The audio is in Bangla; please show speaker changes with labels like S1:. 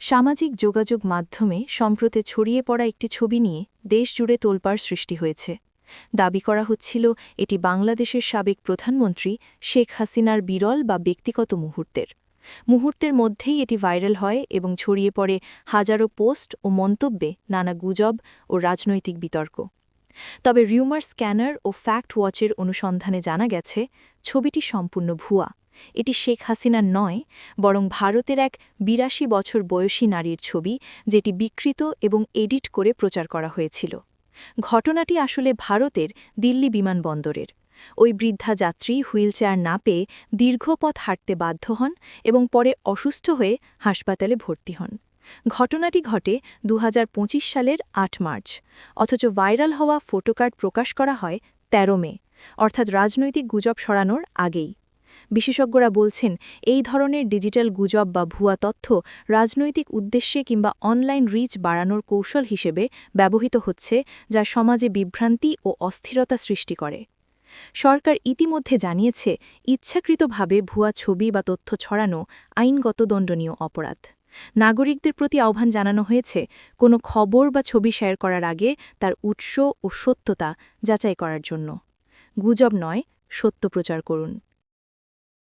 S1: সামাজিক যোগাযোগ মাধ্যমে সম্প্রতি ছড়িয়ে পড়া একটি ছবি নিয়ে দেশজুড়ে তোলপাড় সৃষ্টি হয়েছে। দাবি করা হচ্ছিল, এটি বাংলাদেশের সাবেক প্রধানমন্ত্রী শেখ হাসিনার বিরল বা ব্যক্তিগত মুহূর্তের। মুহূর্তের মধ্যেই এটি ভাইরাল হয় এবং ছড়িয়ে পড়ে হাজারো পোস্ট ও মন্তব্যে নানা গুজব ও রাজনৈতিক বিতর্ক। তবে রিউমার স্ক্যানার ও ফ্যাক্ট ওয়াচের অনুসন্ধানে জানা গেছে, ছবিটি সম্পূর্ণ ভুয়া। এটি শেখ হাসিনার নয়, বরং ভারতের এক বিরাশি বছর বয়সী নারীর ছবি, যেটি বিকৃত এবং এডিট করে প্রচার করা হয়েছিল। ঘটনাটি আসলে ভারতের দিল্লি বিমানবন্দরের। ওই বৃদ্ধা যাত্রী হুইলচেয়ার না পেয়ে দীর্ঘ পথ হাঁটতে বাধ্য হন এবং পরে অসুস্থ হয়ে হাসপাতালে ভর্তি হন। ঘটনাটি ঘটে দু হাজার পঁচিশ সালের আট মার্চ, অথচ ভাইরাল হওয়া ফটোকার্ড প্রকাশ করা হয় ১৩ মে, অর্থাৎ রাজনৈতিক গুজব সরানোর আগেই। বিশেষজ্ঞরা বলছেন, এই ধরনের ডিজিটাল গুজব বা ভুয়া তথ্য রাজনৈতিক উদ্দেশ্যে কিংবা অনলাইন রিচ বাড়ানোর কৌশল হিসেবে ব্যবহৃত হচ্ছে, যা সমাজে বিভ্রান্তি ও অস্থিরতা সৃষ্টি করে। সরকার ইতিমধ্যে জানিয়েছে, ইচ্ছাকৃতভাবে ভুয়া ছবি বা তথ্য ছড়ানো আইনগত দণ্ডনীয় অপরাধ। নাগরিকদের প্রতি আহ্বান জানানো হয়েছে, কোনো খবর বা ছবি শেয়ার করার আগে তার উৎস ও সত্যতা যাচাই করার জন্য। গুজব নয়, সত্য প্রচার করুন।